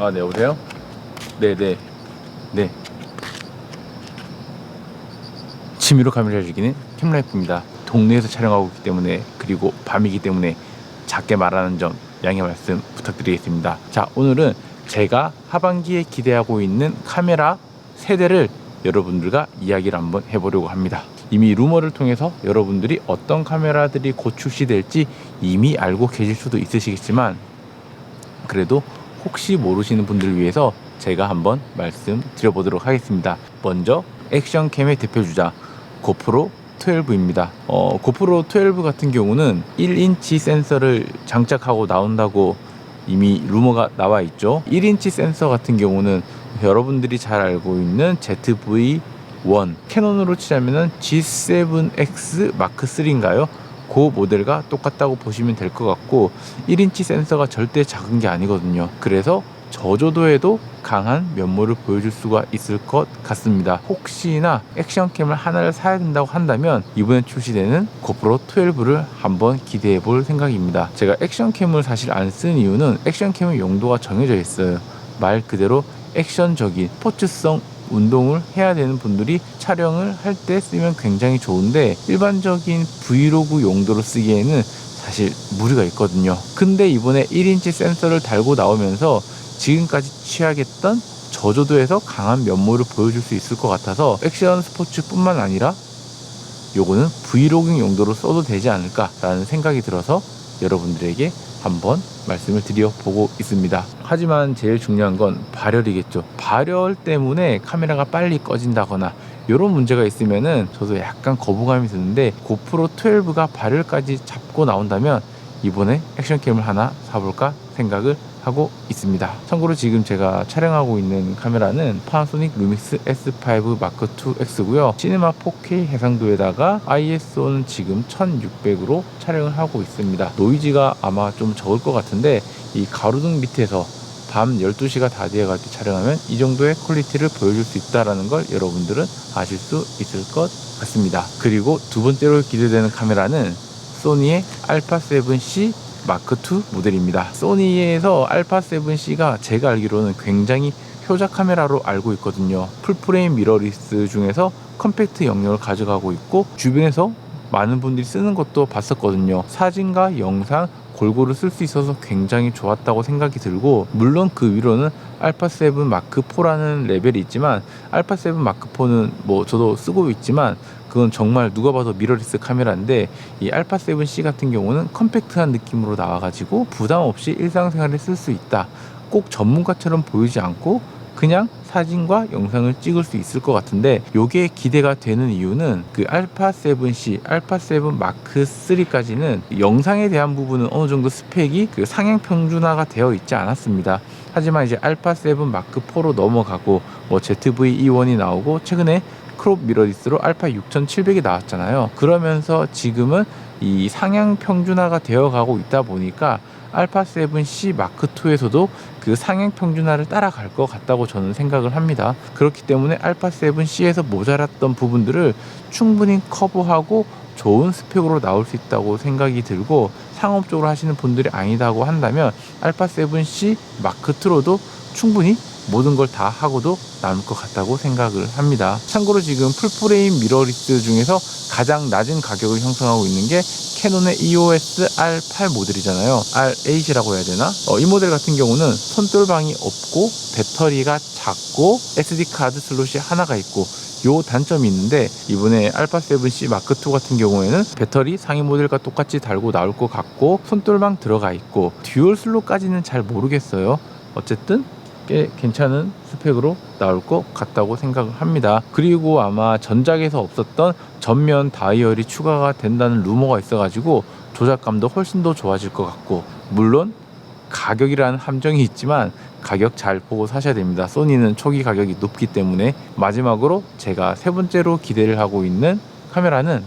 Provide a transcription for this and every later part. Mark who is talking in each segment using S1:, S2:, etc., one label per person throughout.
S1: 아, 네, 여보세요? 네, 네. 네. 취미로 카메라를 즐기는 캠라이프입니다. 동네에서 촬영하고 있기 때문에 그리고 밤이기 때문에 작게 말하는 점 양해 말씀 부탁드리겠습니다. 자, 오늘은 제가 하반기에 기대하고 있는 카메라 세대를 여러분들과 이야기를 한번 해보려고 합니다. 이미 루머를 통해서 여러분들이 어떤 카메라들이 곧 출시될지 이미 알고 계실 수도 있으시겠지만 그래도 혹시 모르시는 분들을 위해서 제가 한번 말씀드려보도록 하겠습니다. 먼저 액션캠의 대표주자 고프로 12입니다. 어, 고프로 12 같은 경우는 1인치 센서를 장착하고 나온다고 이미 루머가 나와 있죠. 1인치 센서 같은 경우는 여러분들이 잘 알고 있는 ZV-1 캐논으로 치자면은 G7X 마크 3인가요? 그 모델과 똑같다고 보시면 될 것 같고 1인치 센서가 절대 작은 게 아니거든요. 그래서 저조도에도 강한 면모를 보여줄 수가 있을 것 같습니다. 혹시나 액션캠을 하나를 사야 된다고 한다면 이번에 출시되는 고프로 12를 한번 기대해 볼 생각입니다. 제가 액션캠을 사실 안 쓴 이유는 액션캠의 용도가 정해져 있어요. 말 그대로 액션적인 스포츠성 운동을 해야 되는 분들이 촬영을 할 때 쓰면 굉장히 좋은데 일반적인 브이로그 용도로 쓰기에는 사실 무리가 있거든요. 근데 이번에 1인치 센서를 달고 나오면서 지금까지 취하겠던 저조도에서 강한 면모를 보여줄 수 있을 것 같아서 액션 스포츠뿐만 아니라 요거는 브이로깅 용도로 써도 되지 않을까라는 생각이 들어서 여러분들에게 한번 말씀을 드려보고 있습니다. 하지만 제일 중요한 건 발열이겠죠. 발열 때문에 카메라가 빨리 꺼진다거나 이런 문제가 있으면은 저도 약간 거부감이 드는데 고프로 12가 발열까지 잡고 나온다면 이번에 액션캠을 하나 사볼까 생각을 하고 있습니다. 참고로 지금 제가 촬영하고 있는 카메라는 파나소닉 루믹스 S5 마크 2X고요. 시네마 4K 해상도에다가 ISO는 지금 1600으로 촬영을 하고 있습니다. 노이즈가 아마 좀 적을 것 같은데 이 가로등 밑에서 밤 12시가 다 되어갈 때 촬영하면 이 정도의 퀄리티를 보여줄 수 있다는 걸 여러분들은 아실 수 있을 것 같습니다. 그리고 두 번째로 기대되는 카메라는 소니의 알파 7C 마크2 모델입니다. 소니에서 알파 7C가 제가 알기로는 굉장히 효자 카메라로 알고 있거든요. 풀프레임 미러리스 중에서 컴팩트 영역을 가져가고 있고 주변에서 많은 분들이 쓰는 것도 봤었거든요. 사진과 영상 골고루 쓸 수 있어서 굉장히 좋았다고 생각이 들고 물론 그 위로는 알파 7 마크 4라는 레벨이 있지만 알파 7 마크 4는 뭐 저도 쓰고 있지만 그건 정말 누가 봐도 미러리스 카메라인데 이 알파 7C 같은 경우는 컴팩트한 느낌으로 나와가지고 부담 없이 일상생활에 쓸 수 있다. 꼭 전문가처럼 보이지 않고 그냥 사진과 영상을 찍을 수 있을 것 같은데 요게 기대가 되는 이유는 그 알파 7C, 알파 7 마크 3까지는 영상에 대한 부분은 어느 정도 스펙이 그 상향 평준화가 되어 있지 않았습니다. 하지만 이제 알파 7 마크 4로 넘어가고 뭐 ZV-E1이 나오고 최근에 크롭 미러리스로 알파 6700이 나왔잖아요. 그러면서 지금은 이 상향 평준화가 되어 가고 있다 보니까 알파 7C 마크 2에서도 그 상향 평준화를 따라갈 것 같다고 저는 생각을 합니다. 그렇기 때문에 알파 7C에서 모자랐던 부분들을 충분히 커버하고 좋은 스펙으로 나올 수 있다고 생각이 들고 상업적으로 하시는 분들이 아니다고 한다면 알파 7C 마크 2로도 충분히 모든 걸 다 하고도 남을 것 같다고 생각을 합니다. 참고로 지금 풀프레임 미러리스 중에서 가장 낮은 가격을 형성하고 있는 게 캐논의 EOS R8 모델이잖아요. R8이라고 해야 되나? 어, 이 모델 같은 경우는 손돌방이 없고 배터리가 작고 SD 카드 슬롯이 하나가 있고 요 단점이 있는데 이번에 알파 7C 마크 2 같은 경우에는 배터리 상위 모델과 똑같이 달고 나올 것 같고 손돌방 들어가 있고 듀얼 슬롯까지는 잘 모르겠어요. 어쨌든 꽤 괜찮은 스펙으로 나올 것 같다고 생각을 합니다. 그리고 아마 전작에서 없었던 전면 다이얼이 추가가 된다는 루머가 있어가지고 조작감도 훨씬 더 좋아질 것 같고 물론 가격이라는 함정이 있지만 가격 잘 보고 사셔야 됩니다. 소니는 초기 가격이 높기 때문에 마지막으로 제가 세 번째로 기대를 하고 있는 카메라는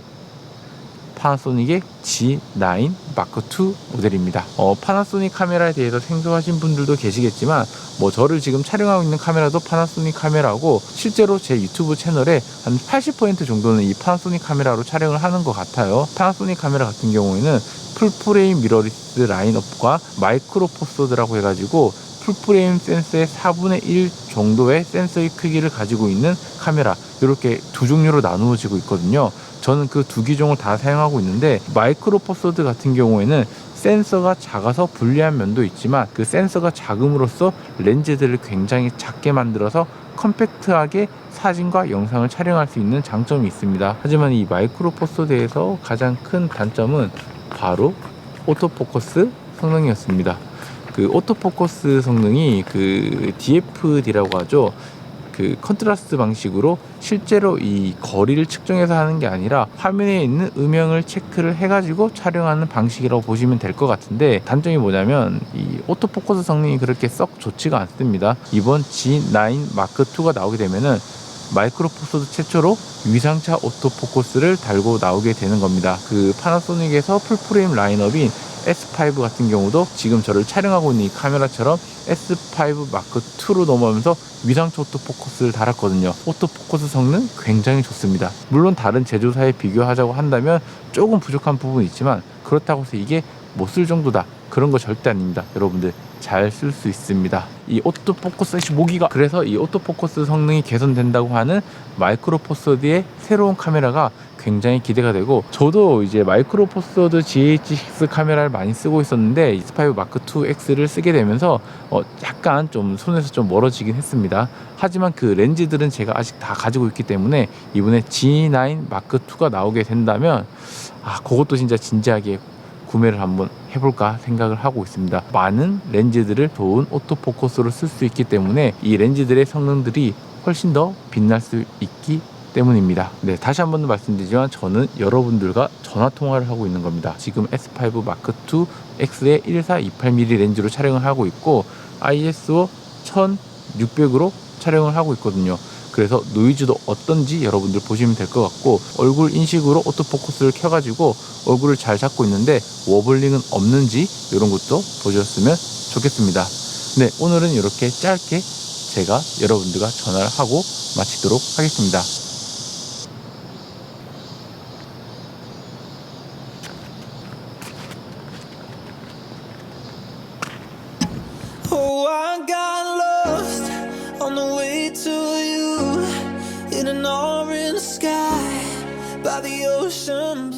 S1: 파나소닉의 G9 마크 2 모델입니다. 어, 파나소닉 카메라에 대해서 생소하신 분들도 계시겠지만 뭐 저를 지금 촬영하고 있는 카메라도 파나소닉 카메라고 실제로 제 유튜브 채널에 한 80% 정도는 이 파나소닉 카메라로 촬영을 하는 것 같아요. 파나소닉 카메라 같은 경우에는 풀프레임 미러리스 라인업과 마이크로 포소드라고 해가지고 풀프레임 센서의 4분의 1 정도의 센서의 크기를 가지고 있는 카메라 이렇게 두 종류로 나누어지고 있거든요. 저는 그 두 기종을 다 사용하고 있는데 마이크로 포서드 같은 경우에는 센서가 작아서 불리한 면도 있지만 그 센서가 작음으로써 렌즈들을 굉장히 작게 만들어서 컴팩트하게 사진과 영상을 촬영할 수 있는 장점이 있습니다. 하지만 이 마이크로 포서드에서 가장 큰 단점은 바로 오토포커스 성능이었습니다. 그 오토포커스 성능이 그 DFD라고 하죠. 그 컨트라스트 방식으로 실제로 이 거리를 측정해서 하는 게 아니라 화면에 있는 음영을 체크를 해가지고 촬영하는 방식이라고 보시면 될 것 같은데 단점이 뭐냐면 이 오토포커스 성능이 그렇게 썩 좋지가 않습니다. 이번 G9 마크 2가 나오게 되면은 마이크로 포서드 최초로 위상차 오토포커스를 달고 나오게 되는 겁니다. 그 파나소닉에서 풀프레임 라인업인 S5 같은 경우도 지금 저를 촬영하고 있는 이 카메라처럼 S5 마크 2로 넘어오면서 위상차 오토포커스를 달았거든요. 오토포커스 성능 굉장히 좋습니다. 물론 다른 제조사에 비교하자고 한다면 조금 부족한 부분이 있지만 그렇다고 해서 이게 못 쓸 정도다. 그런 거 절대 아닙니다. 여러분들 잘 쓸 수 있습니다. 이 오토포커스 모기가 그래서 이 오토포커스 성능이 개선된다고 하는 마이크로 포서드의 새로운 카메라가 굉장히 기대가 되고 저도 이제 마이크로 포서드 GH6 카메라를 많이 쓰고 있었는데 S5 마크 2 X를 쓰게 되면서 어 약간 좀 손에서 좀 멀어지긴 했습니다. 하지만 그 렌즈들은 제가 아직 다 가지고 있기 때문에 이번에 G9 마크 2가 나오게 된다면 아 그것도 진짜 진지하게 구매를 한번 해볼까 생각을 하고 있습니다. 많은 렌즈들을 좋은 오토포커스로 쓸 수 있기 때문에 이 렌즈들의 성능들이 훨씬 더 빛날 수 있기 때문입니다. 네, 다시 한 번 더 말씀드리지만 저는 여러분들과 전화 통화를 하고 있는 겁니다. 지금 S5 마크 2 X의 1428mm 렌즈로 촬영을 하고 있고 ISO 1600으로 촬영을 하고 있거든요. 그래서 노이즈도 어떤지 여러분들 보시면 될 것 같고 얼굴 인식으로 오토포커스를 켜가지고 얼굴을 잘 잡고 있는데 워블링은 없는지 이런 것도 보셨으면 좋겠습니다. 네, 오늘은 이렇게 짧게 제가 여러분들과 전화를 하고 마치도록 하겠습니다.
S2: I got lost on the way to you in an orange sky by the ocean.